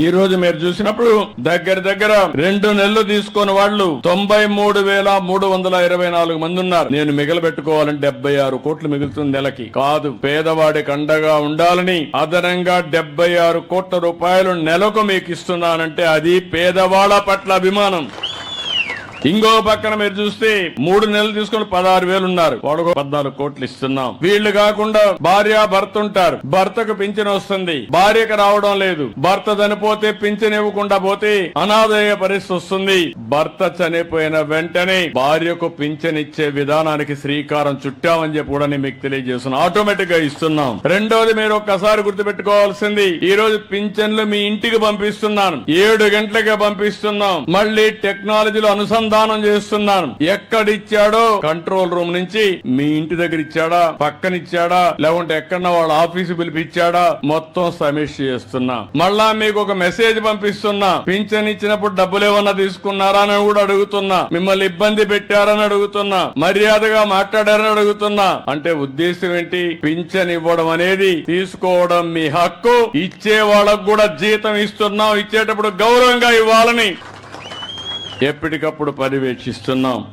ఈ రోజు మీరు చూసినప్పుడు దగ్గర దగ్గర రెండు నెలలు తీసుకుని వాళ్ళు తొంభై మూడు వేల మూడు వందల ఇరవై నాలుగు మంది ఉన్నారు. నేను మిగలబెట్టుకోవాలంటే డెబ్బై ఆరు కోట్లు మిగులుతుంది నెలకి. కాదు పేదవాడికి అండగా ఉండాలని అదనంగా డెబ్బై ఆరు కోట్ల రూపాయలు నెలకు మీకు ఇస్తున్నానంటే అది పేదవాళ్ళ పట్ల అభిమానం. ఇంకో పక్కన మీరు చూస్తే మూడు నెలలు తీసుకుని పదహారు వేలు ఉన్నారు. వాడు పద్నాలుగు కోట్లు ఇస్తున్నాం. వీళ్ళు కాకుండా భార్య భర్త ఉంటారు. భర్తకు పింఛన్ వస్తుంది. భార్యకు రావడం లేదు. భర్త చనిపోతే పింఛన్ ఇవ్వకుండా పోతే అనాదయ పరిస్థితి వస్తుంది. భర్త చనిపోయిన వెంటనే భార్యకు పింఛన్ ఇచ్చే విధానానికి శ్రీకారం చుట్టామని చెప్పి కూడా నేను మీకు తెలియజేస్తున్నాను ఆటోమేటిక్గా ఇస్తున్నాం. రెండోది మీరు ఒక్కసారి గుర్తుపెట్టుకోవాల్సింది. ఈ రోజు పింఛన్లు మీ ఇంటికి పంపిస్తున్నాను. ఏడు గంటలకే పంపిస్తున్నాం. మళ్ళీ టెక్నాలజీలో అనుసంధానం చేస్తున్నాను. ఎక్కడిచ్చాడో కంట్రోల్ రూమ్ నుంచి మీ ఇంటి దగ్గర ఇచ్చాడా పక్కన ఇచ్చాడా లేకుంటే ఎక్కడ వాళ్ళ ఆఫీసు పిలిపిచ్చాడా? మొత్తం సమీక్ష చేస్తున్నా. మళ్ళా మీకు ఒక మెసేజ్ పంపిస్తున్నా. పింఛన్ ఇచ్చినప్పుడు డబ్బులు ఏమన్నా తీసుకున్నారా అని కూడా అడుగుతున్నా. మిమ్మల్ని ఇబ్బంది పెట్టారని అడుగుతున్నా. మర్యాదగా మాట్లాడారని అడుగుతున్నా. అంటే ఉద్దేశం ఏంటి? పింఛన్ ఇవ్వడం అనేది తీసుకోవడం మీ హక్కు. ఇచ్చే వాళ్ళకు కూడా జీతం ఇస్తున్నాం. ఇచ్చేటప్పుడు గౌరవంగా ఇవ్వాలని ఎప్పటికప్పుడు పర్యవేక్షిస్తున్నాం.